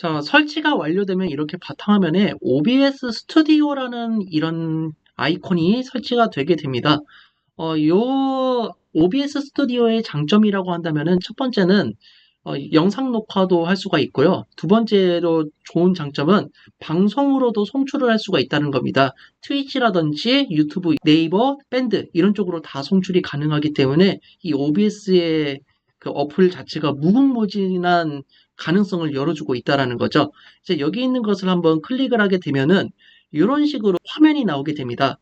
자, 설치가 완료되면 이렇게 바탕화면에 OBS 스튜디오라는 이런 아이콘이 설치가 되게 됩니다. 어, 요 OBS 스튜디오의 장점이라고 한다면은 첫 번째는 어, 영상 녹화도 할 수가 있고요. 두 번째로 좋은 장점은 방송으로도 송출을 할 수가 있다는 겁니다. 트위치라든지 유튜브, 네이버, 밴드 이런 쪽으로 다 송출이 가능하기 때문에 이 OBS의 그 어플 자체가 무궁무진한 가능성을 열어주고 있다라는 거죠. 이제 여기 있는 것을 한번 클릭을 하게 되면은 이런 식으로 화면이 나오게 됩니다.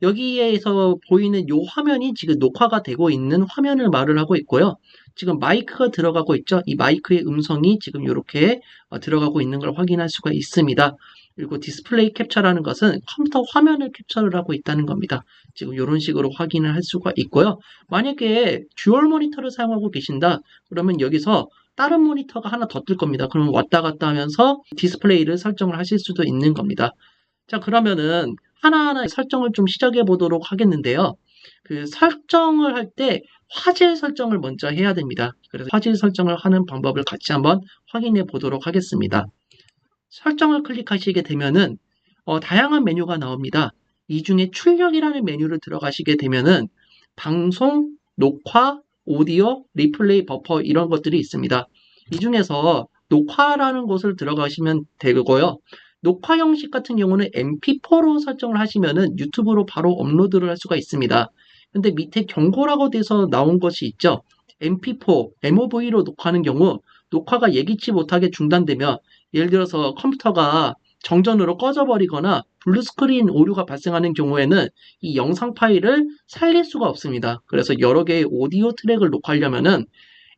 여기에서 보이는 이 화면이 지금 녹화가 되고 있는 화면을 말을 하고 있고요. 지금 마이크가 들어가고 있죠. 이 마이크의 음성이 지금 이렇게 어, 들어가고 있는 걸 확인할 수가 있습니다. 그리고 디스플레이 캡처라는 것은 컴퓨터 화면을 캡처를 하고 있다는 겁니다. 지금 이런 식으로 확인을 할 수가 있고요. 만약에 듀얼 모니터를 사용하고 계신다. 그러면 여기서 다른 모니터가 하나 더 뜰 겁니다. 그러면 왔다 갔다 하면서 디스플레이를 설정을 하실 수도 있는 겁니다. 자, 그러면은 하나하나 설정을 좀 시작해 보도록 하겠는데요. 그 설정을 할 때 화질 설정을 먼저 해야 됩니다. 그래서 화질 설정을 하는 방법을 같이 한번 확인해 보도록 하겠습니다. 설정을 클릭하시게 되면은 어, 다양한 메뉴가 나옵니다. 이 중에 출력이라는 메뉴를 들어가시게 되면은 방송, 녹화, 오디오, 리플레이 버퍼 이런 것들이 있습니다. 이 중에서 녹화라는 곳을 들어가시면 되고요. 녹화 형식 같은 경우는 mp4로 설정을 하시면은 유튜브로 바로 업로드를 할 수가 있습니다. 근데 밑에 경고라고 돼서 나온 것이 있죠. mp4, mov로 녹화하는 경우 녹화가 예기치 못하게 중단되며 예를 들어서 컴퓨터가 정전으로 꺼져버리거나 블루스크린 오류가 발생하는 경우에는 이 영상 파일을 살릴 수가 없습니다. 그래서 여러 개의 오디오 트랙을 녹화하려면은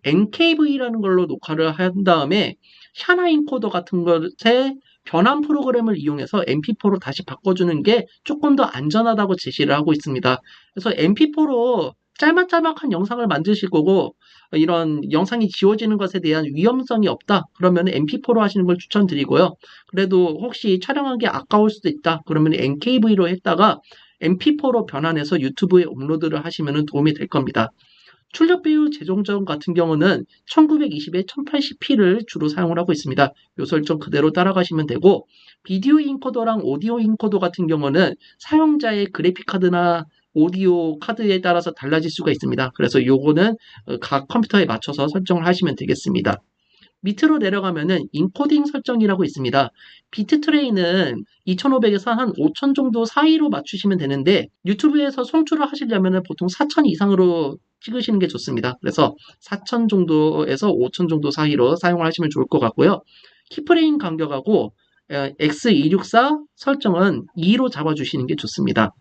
NKV라는 걸로 녹화를 한 다음에 샤나 인코더 같은 것에 변환 프로그램을 이용해서 MP4로 다시 바꿔주는 게 조금 더 안전하다고 제시를 하고 있습니다. 그래서 MP4로 짤막짤막한 영상을 만드실 거고 이런 영상이 지워지는 것에 대한 위험성이 없다 그러면 MP4로 하시는 걸 추천드리고요. 그래도 혹시 촬영한 게 아까울 수도 있다 그러면 NKV로 했다가 MP4로 변환해서 유튜브에 업로드를 하시면 도움이 될 겁니다. 출력 비율 재정점 같은 경우는 1920에 1080p를 주로 사용을 하고 있습니다. 이 설정 그대로 따라가시면 되고 비디오 인코더랑 오디오 인코더 같은 경우는 사용자의 그래픽 카드나 오디오 카드에 따라서 달라질 수가 있습니다. 그래서 요거는 어, 각 컴퓨터에 맞춰서 설정을 하시면 되겠습니다. 밑으로 내려가면은 인코딩 설정이라고 있습니다. 비트 트레이는 2500에서 한 5000 정도 사이로 맞추시면 되는데 유튜브에서 송출을 하시려면 보통 4000 이상으로 찍으시는 게 좋습니다. 그래서 4000 정도에서 5000 정도 사이로 사용을 하시면 좋을 것 같고요. 키프레임 간격하고 X264 설정은 2로 잡아주시는 게 좋습니다.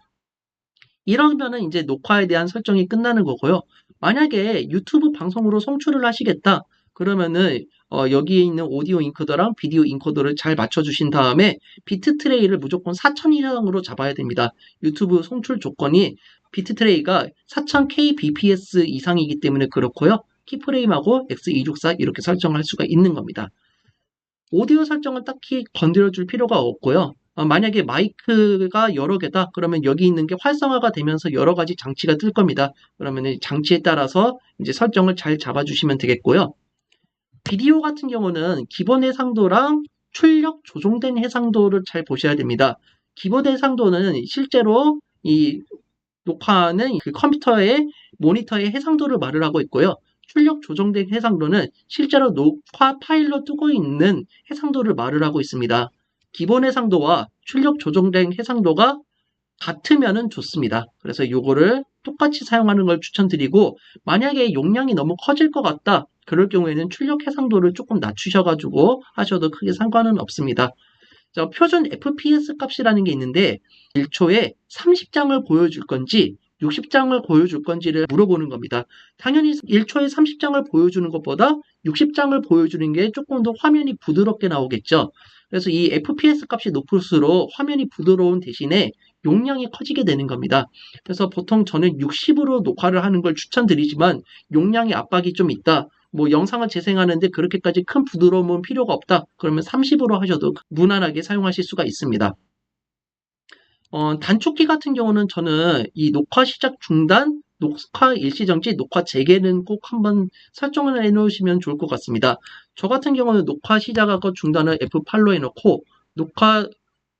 이러면은 이제 녹화에 대한 설정이 끝나는 거고요. 만약에 유튜브 방송으로 송출을 하시겠다. 그러면은 어, 여기에 있는 오디오 인코더랑 비디오 인코더를 잘 맞춰주신 다음에 비트 트레이를 무조건 4000 이상으로 잡아야 됩니다. 유튜브 송출 조건이 비트 트레이가 4000kbps 이상이기 때문에 그렇고요. 키프레임하고 X264 이렇게 설정할 수가 있는 겁니다. 오디오 설정은 딱히 건드려줄 필요가 없고요. 어, 만약에 마이크가 여러 개다 그러면 여기 있는 게 활성화가 되면서 여러 가지 장치가 뜰 겁니다. 그러면 장치에 따라서 이제 설정을 잘 잡아주시면 되겠고요. 비디오 같은 경우는 기본 해상도랑 출력 조정된 해상도를 잘 보셔야 됩니다. 기본 해상도는 실제로 이 녹화하는 그 컴퓨터의 모니터의 해상도를 말을 하고 있고요. 출력 조정된 해상도는 실제로 녹화 파일로 뜨고 있는 해상도를 말을 하고 있습니다. 기본 해상도와 출력 조정된 해상도가 같으면 좋습니다. 그래서 이거를 똑같이 사용하는 걸 추천드리고 만약에 용량이 너무 커질 것 같다. 그럴 경우에는 출력 해상도를 조금 낮추셔가지고 하셔도 크게 상관은 없습니다. 자, 표준 FPS 값이라는 게 있는데 1초에 30장을 보여줄 건지 60장을 보여줄 건지를 물어보는 겁니다. 당연히 1초에 30장을 보여주는 것보다 60장을 보여주는 게 조금 더 화면이 부드럽게 나오겠죠. 그래서 이 FPS 값이 높을수록 화면이 부드러운 대신에 용량이 커지게 되는 겁니다. 그래서 보통 저는 60으로 녹화를 하는 걸 추천드리지만 용량의 압박이 좀 있다. 뭐 영상을 재생하는데 그렇게까지 큰 부드러움은 필요가 없다. 그러면 30으로 하셔도 무난하게 사용하실 수가 있습니다. 어, 단축키 같은 경우는 저는 이 녹화 시작 중단 녹화 일시정지, 녹화 재개는 꼭 한번 설정을 해놓으시면 좋을 것 같습니다. 저 같은 경우는 녹화 시작하고 중단을 F8로 해놓고 녹화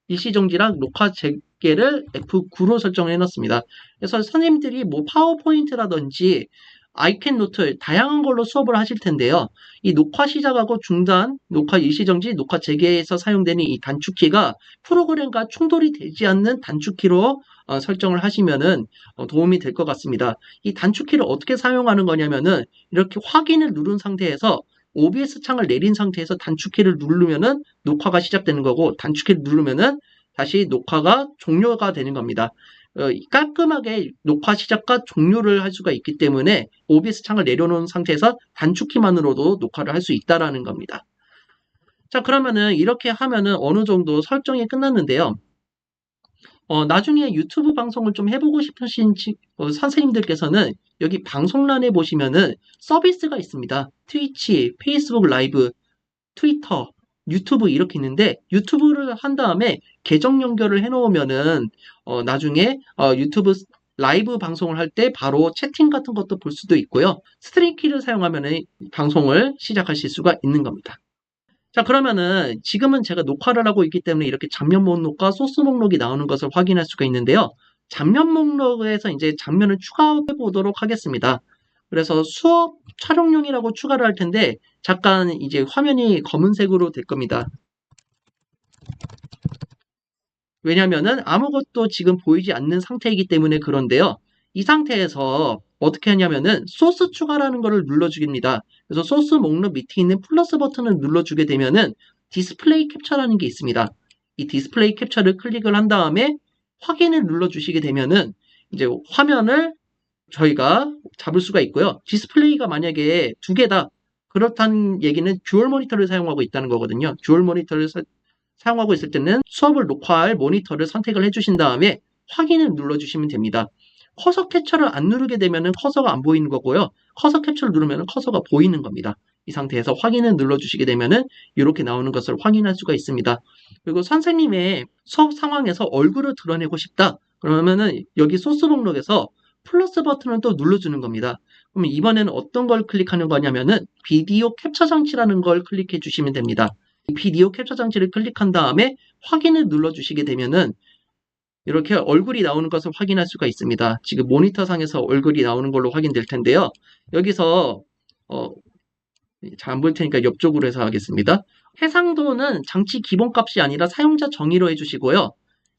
일시정지랑 녹화 재개를 F9로 설정을 해놨습니다. 그래서 선생님들이 뭐 파워포인트라든지 아이캔 노트 다양한 걸로 수업을 하실 텐데요. 이 녹화 시작하고 중단, 녹화 일시정지, 녹화 재개에서 사용되는 이 단축키가 프로그램과 충돌이 되지 않는 단축키로 어, 설정을 하시면은 어, 도움이 될 것 같습니다. 이 단축키를 어떻게 사용하는 거냐면은 이렇게 확인을 누른 상태에서 OBS 창을 내린 상태에서 단축키를 누르면은 녹화가 시작되는 거고 단축키를 누르면은 다시 녹화가 종료가 되는 겁니다. 어, 깔끔하게 녹화 시작과 종료를 할 수가 있기 때문에 OBS 창을 내려놓은 상태에서 단축키만으로도 녹화를 할 수 있다라는 겁니다. 자, 그러면은 이렇게 하면은 어느 정도 설정이 끝났는데요. 어, 나중에 유튜브 방송을 좀 해보고 싶으신 치, 어, 선생님들께서는 여기 방송란에 보시면은 서비스가 있습니다. 트위치, 페이스북 라이브, 트위터, 유튜브 이렇게 있는데 유튜브를 한 다음에 계정 연결을 해놓으면은 어, 나중에 어, 유튜브 라이브 방송을 할 때 바로 채팅 같은 것도 볼 수도 있고요. 스트링 키를 사용하면 방송을 시작하실 수가 있는 겁니다. 자, 그러면은 지금은 제가 녹화를 하고 있기 때문에 이렇게 장면 목록과 소스 목록이 나오는 것을 확인할 수가 있는데요. 장면 목록에서 이제 장면을 추가해 보도록 하겠습니다. 그래서 수업 촬영용이라고 추가를 할 텐데 잠깐 이제 화면이 검은색으로 될 겁니다. 왜냐면은 아무것도 지금 보이지 않는 상태이기 때문에 그런데요. 이 상태에서 어떻게 하냐면은 소스 추가라는 것을 눌러주입니다. 그래서 소스 목록 밑에 있는 플러스 버튼을 눌러주게 되면은 디스플레이 캡처라는 게 있습니다. 이 디스플레이 캡처를 클릭을 한 다음에 확인을 눌러주시게 되면은 이제 화면을 저희가 잡을 수가 있고요. 디스플레이가 만약에 두 개다 그렇다는 얘기는 듀얼 모니터를 사용하고 있다는 거거든요. 듀얼 모니터를 사, 사용하고 있을 때는 수업을 녹화할 모니터를 선택을 해주신 다음에 확인을 눌러주시면 됩니다. 커서 캡처를 안 누르게 되면 커서가 안 보이는 거고요. 커서 캡처를 누르면 커서가 보이는 겁니다. 이 상태에서 확인을 눌러주시게 되면 이렇게 나오는 것을 확인할 수가 있습니다. 그리고 선생님의 수업 상황에서 얼굴을 드러내고 싶다. 그러면은 여기 소스 목록에서 플러스 버튼을 또 눌러주는 겁니다. 그러면 이번에는 어떤 걸 클릭하는 거냐면은 비디오 캡처 장치라는 걸 클릭해 주시면 됩니다. 이 비디오 캡처 장치를 클릭한 다음에 확인을 눌러주시게 되면은 이렇게 얼굴이 나오는 것을 확인할 수가 있습니다. 지금 모니터 상에서 얼굴이 나오는 걸로 확인될 텐데요. 여기서 어, 잘 안 보일 테니까 옆쪽으로 해서 하겠습니다. 해상도는 장치 기본값이 아니라 사용자 정의로 해주시고요.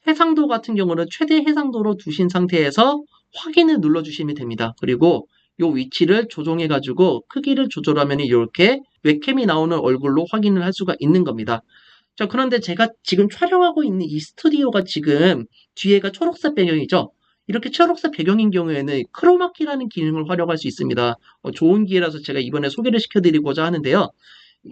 해상도 같은 경우는 최대 해상도로 두신 상태에서 확인을 눌러주시면 됩니다. 그리고 이 위치를 조정해 가지고 크기를 조절하면 이렇게 웹캠이 나오는 얼굴로 확인을 할 수가 있는 겁니다. 자 그런데 제가 지금 촬영하고 있는 이 스튜디오가 지금 뒤에가 초록색 배경이죠. 이렇게 초록색 배경인 경우에는 크로마키라는 기능을 활용할 수 있습니다. 어, 좋은 기회라서 제가 이번에 소개를 시켜드리고자 하는데요.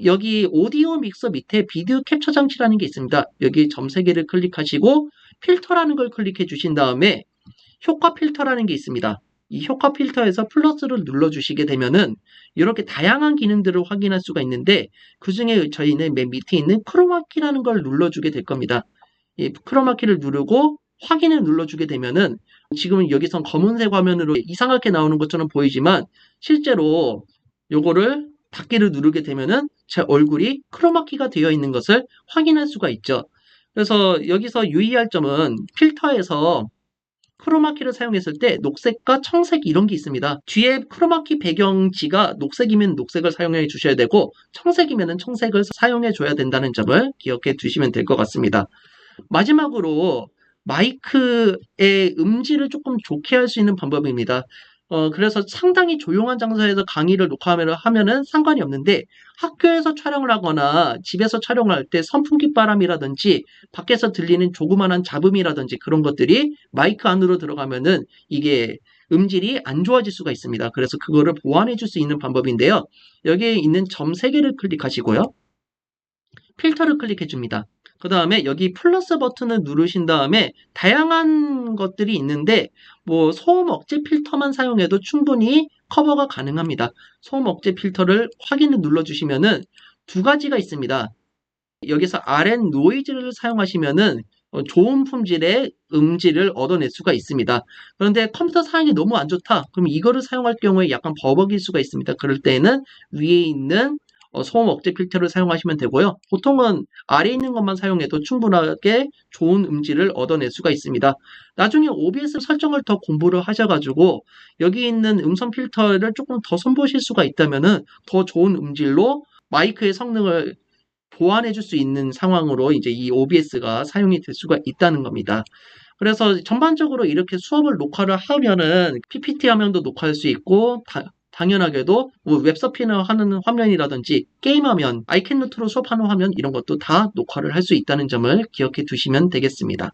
여기 오디오 믹서 밑에 비디오 캡처 장치라는 게 있습니다. 여기 점 3개를 클릭하시고 필터라는 걸 클릭해 주신 다음에 효과 필터라는 게 있습니다. 이 효과 필터에서 플러스를 눌러주시게 되면은 이렇게 다양한 기능들을 확인할 수가 있는데 그 중에 저희는 맨 밑에 있는 크로마키라는 걸 눌러주게 될 겁니다. 이 크로마키를 누르고 확인을 눌러주게 되면은 지금은 여기선 검은색 화면으로 이상하게 나오는 것처럼 보이지만 실제로 요거를 닫기를 누르게 되면은 제 얼굴이 크로마키가 되어 있는 것을 확인할 수가 있죠. 그래서 여기서 유의할 점은 필터에서 크로마키를 사용했을 때 녹색과 청색 이런 게 있습니다. 뒤에 크로마키 배경지가 녹색이면 녹색을 사용해 주셔야 되고 청색이면 청색을 사용해 줘야 된다는 점을 기억해 두시면 될 것 같습니다. 마지막으로 마이크의 음질을 조금 좋게 할 수 있는 방법입니다. 어, 그래서 상당히 조용한 장소에서 강의를 녹화하면 하면은 상관이 없는데 학교에서 촬영을 하거나 집에서 촬영을 할 때 선풍기 바람이라든지 밖에서 들리는 조그만한 잡음이라든지 그런 것들이 마이크 안으로 들어가면은 이게 음질이 안 좋아질 수가 있습니다. 그래서 그거를 보완해 줄 수 있는 방법인데요. 여기에 있는 점 3개를 클릭하시고요. 필터를 클릭해 줍니다. 그 다음에 여기 플러스 버튼을 누르신 다음에 다양한 것들이 있는데 뭐 소음 억제 필터만 사용해도 충분히 커버가 가능합니다. 소음 억제 필터를 확인을 눌러주시면은 두 가지가 있습니다. 여기서 RN 노이즈를 사용하시면은 어, 좋은 품질의 음질을 얻어낼 수가 있습니다. 그런데 컴퓨터 사양이 너무 안 좋다. 그럼 이거를 사용할 경우에 약간 버벅일 수가 있습니다. 그럴 때는 위에 있는 어, 소음 억제 필터를 사용하시면 되고요. 보통은 아래에 있는 것만 사용해도 충분하게 좋은 음질을 얻어낼 수가 있습니다. 나중에 OBS 설정을 더 공부를 하셔가지고 여기 있는 음성 필터를 조금 더 손보실 수가 있다면은 더 좋은 음질로 마이크의 성능을 보완해 줄 수 있는 상황으로 이제 이 OBS가 사용이 될 수가 있다는 겁니다. 그래서 전반적으로 이렇게 수업을 녹화를 하면은 PPT 화면도 녹화할 수 있고 다- 당연하게도 뭐 웹서핑을 하는 화면이라든지 게임화면, 아이캔노트로 수업하는 화면 이런 것도 다 녹화를 할 수 있다는 점을 기억해 두시면 되겠습니다.